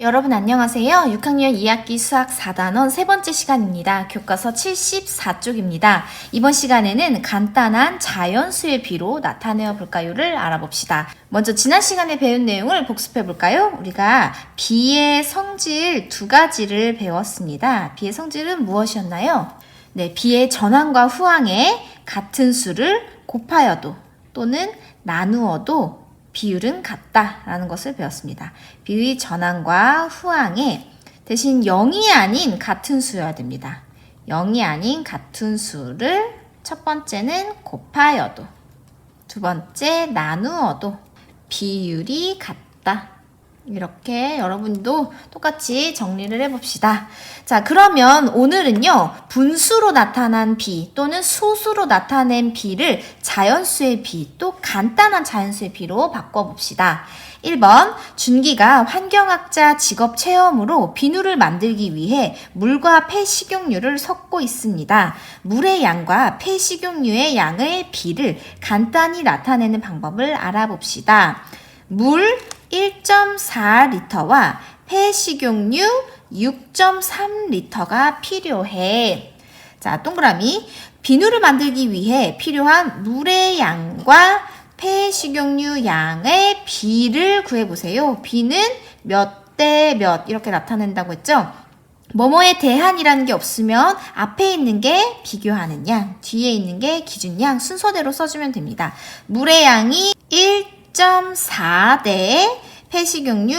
여러분 안녕하세요. 6학년 2학기 수학 4단원 세 번째 시간입니다. 교과서 74쪽입니다. 이번 시간에는 간단한 자연수의 비로 나타내어 볼까요를 알아봅시다. 먼저 지난 시간에 배운 내용을 복습해 볼까요? 우리가 비의 성질 두 가지를 배웠습니다. 비의 성질은 무엇이었나요? 네, 비의 전항과 후항에 같은 수를 곱하여도 또는 나누어도 비율은 같다라는 것을 배웠습니다. 비의 전항과 후항에 대신 0이 아닌 같은 수여야 됩니다. 0이 아닌 같은 수를 첫 번째는 곱하여도 두 번째 나누어도 비율이 같다. 이렇게 여러분도 똑같이 정리를 해봅시다. 자, 그러면 오늘은요, 분수로 나타난 비 또는 소수로 나타낸 비를 자연수의 비, 또 간단한 자연수의 비로 바꿔봅시다. 1번, 준기가 환경학자 직업 체험으로 비누를 만들기 위해 물과 폐식용유를 섞고 있습니다. 물의 양과 폐식용유의 양의 비를 간단히 나타내는 방법을 알아봅시다. 물 1.4리터와 폐식용유 6.3리터가 필요해. 자, 동그라미. 비누를 만들기 위해 필요한 물의 양과 폐식용유 양의 비를 구해보세요. 비는 몇 대 몇 이렇게 나타낸다고 했죠? 뭐뭐에 대한이라는 게 없으면 앞에 있는 게 비교하는 양, 뒤에 있는 게 기준 양 순서대로 써주면 됩니다. 물의 양이 1.4대 폐식용유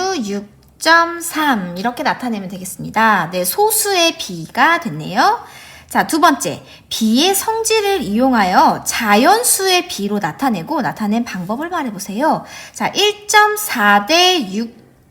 6.3 이렇게 나타내면 되겠습니다. 네, 소수의 비가 됐네요. 자, 두 번째. 비의 성질을 이용하여 자연수의 비로 나타내고 나타낸 방법을 말해보세요. 자, 1.4 대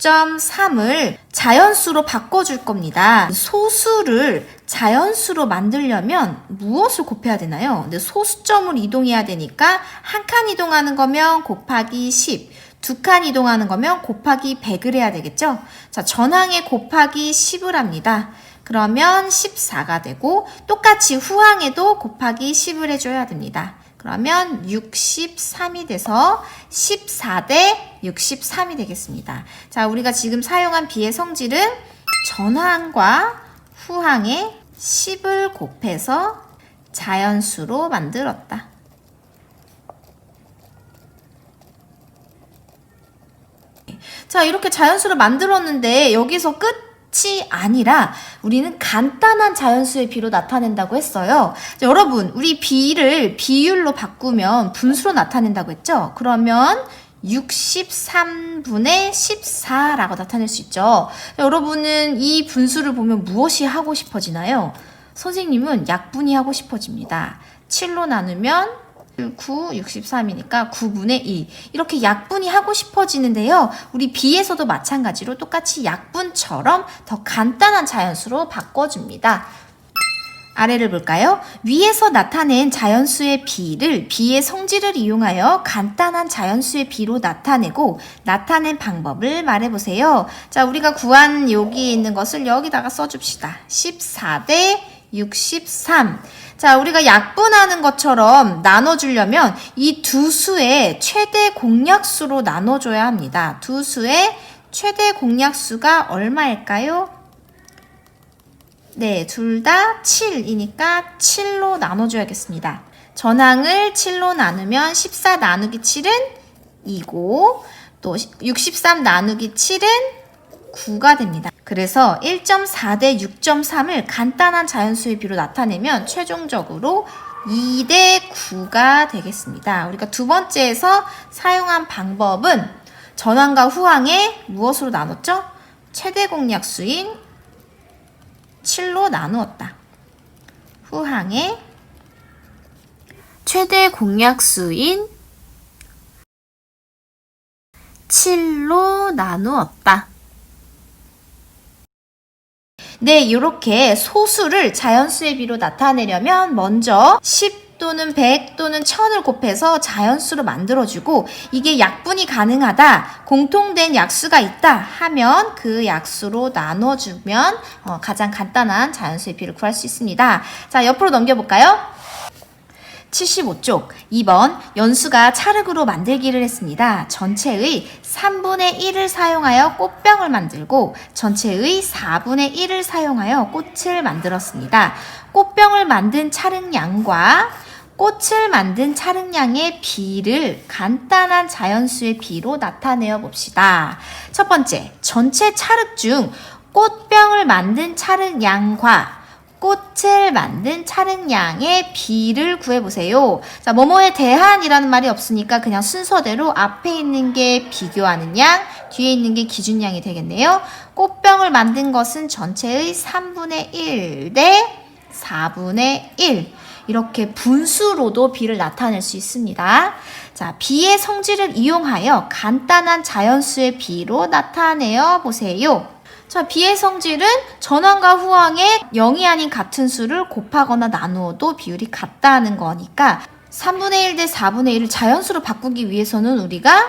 6.3을 자연수로 바꿔줄 겁니다. 소수를 자연수로 만들려면 무엇을 곱해야 되나요? 근데 소수점을 이동해야 되니까 한 칸 이동하는 거면 곱하기 10, 두 칸 이동하는 거면 곱하기 100을 해야 되겠죠? 자, 전항에 곱하기 10을 합니다. 그러면 14가 되고 똑같이 후항에도 곱하기 10을 해줘야 됩니다. 그러면 63이 돼서 14대 63이 되겠습니다. 자, 우리가 지금 사용한 비의 성질은 전항과 후항에 10을 곱해서 자연수로 만들었다. 자, 이렇게 자연수를 만들었는데 여기서 끝 이 아니라 우리는 간단한 자연수의 비로 나타낸다고 했어요. 자, 여러분, 우리 비를 비율로 바꾸면 분수로 나타낸다고 했죠? 그러면 63분의 14라고 나타낼 수 있죠. 자, 여러분은 이 분수를 보면 무엇이 하고 싶어지나요? 선생님은 약분이 하고 싶어집니다. 7로 나누면 9, 63이니까 9분의 2. 이렇게 약분이 하고 싶어지는데요. 우리 B에서도 마찬가지로 똑같이 약분처럼 더 간단한 자연수로 바꿔줍니다. 아래를 볼까요? 위에서 나타낸 자연수의 B를 B의 성질을 이용하여 간단한 자연수의 B로 나타내고 나타낸 방법을 말해보세요. 자, 우리가 구한 여기 있는 것을 여기다가 써줍시다. 14대 63. 자, 우리가 약분하는 것처럼 나눠주려면 이 두 수의 최대 공약수로 나눠줘야 합니다. 두 수의 최대 공약수가 얼마일까요? 네, 둘 다 7이니까 7로 나눠줘야겠습니다. 전항을 7로 나누면 14 나누기 7은 2고 또 63 나누기 7은 9가 됩니다. 그래서 1.4 대 6.3을 간단한 자연수의 비로 나타내면 최종적으로 2 대 9가 되겠습니다. 우리가 두 번째에서 사용한 방법은 전항과 후항에 무엇으로 나눴죠? 최대 공약수인 7로 나누었다. 후항에 최대 공약수인 7로 나누었다. 네, 이렇게 소수를 자연수의 비로 나타내려면 먼저 10 또는 100 또는 1000을 곱해서 자연수로 만들어주고 이게 약분이 가능하다, 공통된 약수가 있다 하면 그 약수로 나눠주면 어, 가장 간단한 자연수의 비를 구할 수 있습니다. 자, 옆으로 넘겨볼까요? 75쪽 2번 연수가 찰흙으로 만들기를 했습니다. 전체의 3분의 1을 사용하여 꽃병을 만들고 전체의 4분의 1을 사용하여 꽃을 만들었습니다. 꽃병을 만든 찰흙량과 꽃을 만든 찰흙량의 비를 간단한 자연수의 비로 나타내어 봅시다. 첫 번째, 전체 찰흙 중 꽃병을 만든 찰흙량과 꽃을 만든 찰흙량의 비를 구해보세요. 자, 뭐뭐에 대한이라는 말이 없으니까 그냥 순서대로 앞에 있는 게 비교하는 양, 뒤에 있는 게 기준량이 되겠네요. 꽃병을 만든 것은 전체의 3분의 1 대 4분의 1. 이렇게 분수로도 비를 나타낼 수 있습니다. 자, 비의 성질을 이용하여 간단한 자연수의 비로 나타내어 보세요. 자, 비의 성질은 전항과 후항의 0이 아닌 같은 수를 곱하거나 나누어도 비율이 같다는 거니까 3분의 1 대 4분의 1을 자연수로 바꾸기 위해서는 우리가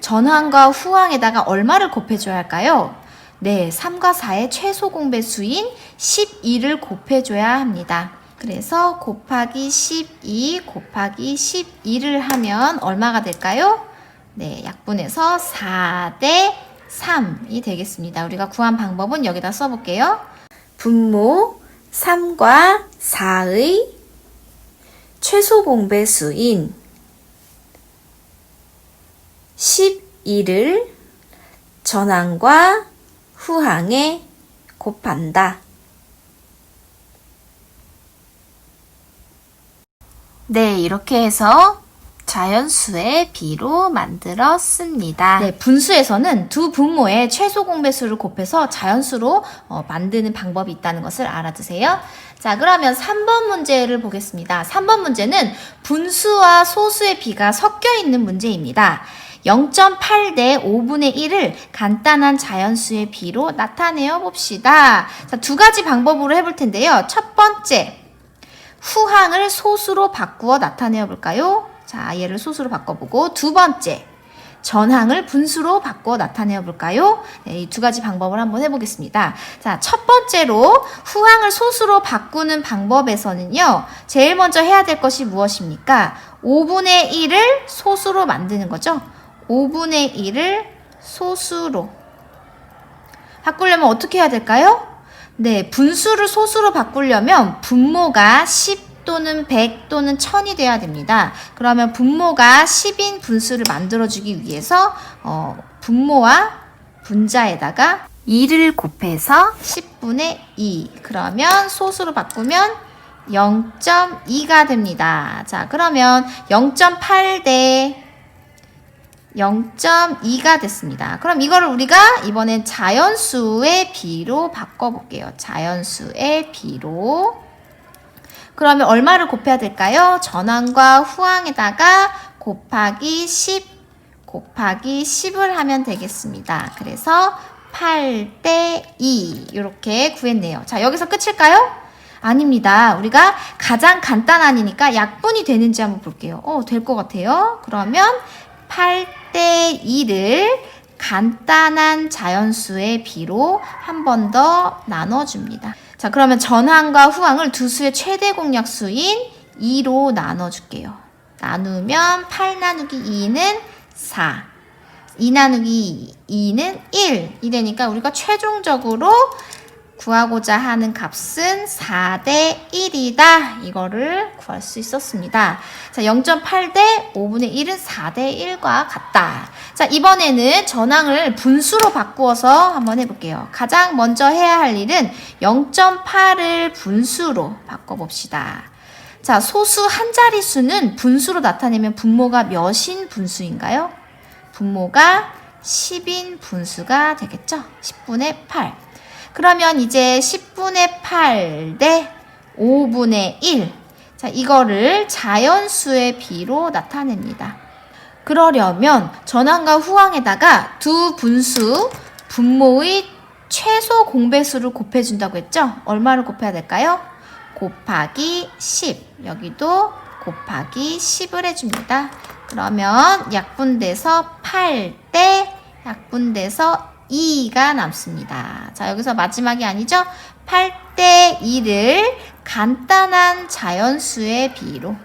전항과 후항에다가 얼마를 곱해줘야 할까요? 네, 3과 4의 최소 공배수인 12를 곱해줘야 합니다. 그래서 곱하기 12 곱하기 12를 하면 얼마가 될까요? 네, 약분해서 4대 3이 되겠습니다. 우리가 구한 방법은 여기다 써볼게요. 분모 3과 4의 최소 공배수인 12를 전항과 후항에 곱한다. 네, 이렇게 해서 자연수의 비로 만들었습니다. 네, 분수에서는 두 분모의 최소 공배수를 곱해서 자연수로 어, 만드는 방법이 있다는 것을 알아두세요. 자, 그러면 3번 문제를 보겠습니다. 3번 문제는 분수와 소수의 비가 섞여 있는 문제입니다. 0.8대 5분의 1을 간단한 자연수의 비로 나타내어 봅시다. 자, 두 가지 방법으로 해볼 텐데요. 첫 번째, 후항을 소수로 바꾸어 나타내어 볼까요? 자, 얘를 소수로 바꿔보고 두 번째, 전항을 분수로 바꿔 나타내어 볼까요? 네, 이 두 가지 방법을 한번 해보겠습니다. 자, 첫 번째로 후항을 소수로 바꾸는 방법에서는요, 제일 먼저 해야 될 것이 무엇입니까? 5분의 1을 소수로 만드는 거죠. 5분의 1을 소수로. 바꾸려면 어떻게 해야 될까요? 네, 분수를 소수로 바꾸려면 분모가 10 또는 100 또는 1000이 돼야 됩니다. 그러면 분모가 10인 분수를 만들어주기 위해서 어, 분모와 분자에다가 2를 곱해서 10분의 2. 그러면 소수로 바꾸면 0.2가 됩니다. 자, 그러면 0.8 대 0.2가 됐습니다. 그럼 이거를 우리가 이번엔 자연수의 비로 바꿔볼게요. 자연수의 비로. 그러면 얼마를 곱해야 될까요? 전항과 후항에다가 곱하기 10 곱하기 10을 하면 되겠습니다. 그래서 8대 2 이렇게 구했네요. 자 여기서 끝일까요? 아닙니다. 우리가 가장 간단하니까 약분이 되는지 한번 볼게요. 어, 될 것 같아요. 그러면 8대 2를 간단한 자연수의 비로 한 번 더 나눠줍니다. 자, 그러면 전항과 후항을 두 수의 최대 공약수인 2로 나눠줄게요. 나누면 8 나누기 2는 4. 2 나누기 2는 1. 이 되니까 우리가 최종적으로 구하고자 하는 값은 4대 1이다. 이거를 구할 수 있었습니다. 자, 0.8대 5분의 1은 4대 1과 같다. 자, 이번에는 전항을 분수로 바꾸어서 한번 해볼게요. 가장 먼저 해야 할 일은 0.8을 분수로 바꿔봅시다. 자, 소수 한 자릿수는 분수로 나타내면 분모가 몇인 분수인가요? 분모가 10인 분수가 되겠죠? 10분의 8. 그러면 이제 10분의 8 대 5분의 1. 자, 이거를 자연수의 비로 나타냅니다. 그러려면 전항과 후항에다가 두 분수 분모의 최소 공배수를 곱해준다고 했죠? 얼마를 곱해야 될까요? 곱하기 10. 여기도 곱하기 10을 해줍니다. 그러면 약분돼서 8 대 약분돼서 2가 남습니다. 자, 여기서 마지막이 아니죠? 8대 2를 간단한 자연수의 비로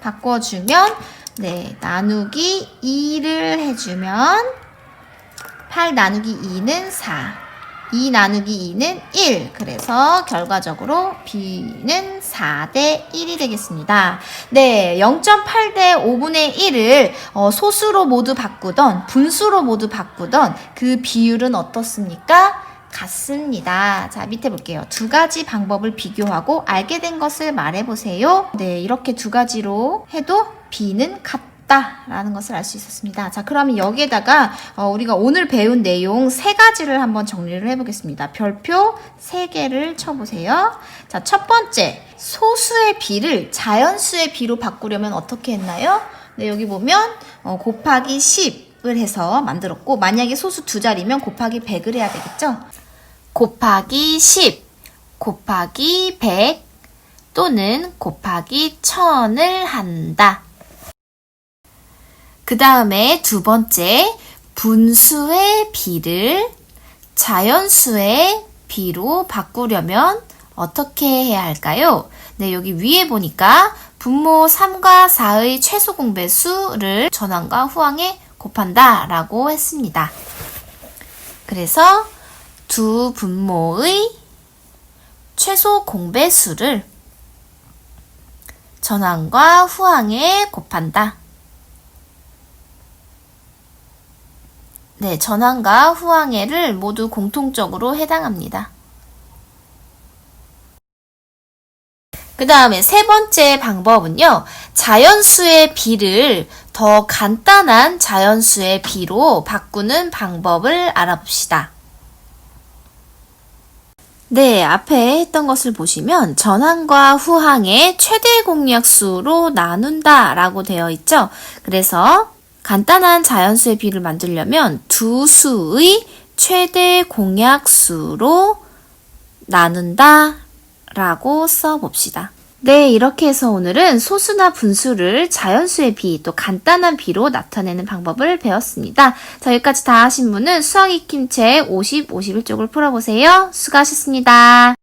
바꿔주면 네, 나누기 2를 해주면 8 나누기 2는 4. 2 나누기 2는 1. 그래서 결과적으로 B는 4대 1이 되겠습니다. 네, 0.8대 5분의 1을 어, 소수로 모두 바꾸던 분수로 모두 바꾸던 그 비율은 어떻습니까? 같습니다. 자, 밑에 볼게요. 두 가지 방법을 비교하고 알게 된 것을 말해보세요. 네, 이렇게 두 가지로 해도 B는 같다 라는 것을 알 수 있었습니다. 자, 그러면 여기에다가 어, 우리가 오늘 배운 내용 세 가지를 한번 정리를 해보겠습니다. 별표 세 개를 쳐보세요. 자, 첫 번째, 소수의 B를 자연수의 B로 바꾸려면 어떻게 했나요? 네, 여기 보면 어, 곱하기 10을 해서 만들었고 만약에 소수 두 자리면 곱하기 100을 해야 되겠죠? 곱하기 10, 곱하기 100 또는 곱하기 1000을 한다. 그 다음에 두 번째, 분수의 비를 자연수의 비로 바꾸려면 어떻게 해야 할까요? 네, 여기 위에 보니까 분모 3과 4의 최소 공배수를 전항과 후항에 곱한다 라고 했습니다. 그래서 두 분모의 최소 공배수를 전항과 후항에 곱한다. 네, 전항과 후항해를 모두 공통적으로 해당합니다. 그 다음에 세 번째 방법은요, 자연수의 비를 더 간단한 자연수의 비로 바꾸는 방법을 알아봅시다. 네, 앞에 했던 것을 보시면 전항과 후항의 최대 공약수로 나눈다 라고 되어 있죠. 그래서 간단한 자연수의 비를 만들려면 두 수의 최대 공약수로 나눈다 라고 써봅시다. 네, 이렇게 해서 오늘은 소수나 분수를 자연수의 비, 또 간단한 비로 나타내는 방법을 배웠습니다. 자, 여기까지 다 하신 분은 수학 익힘책 50, 51쪽을 풀어보세요. 수고하셨습니다.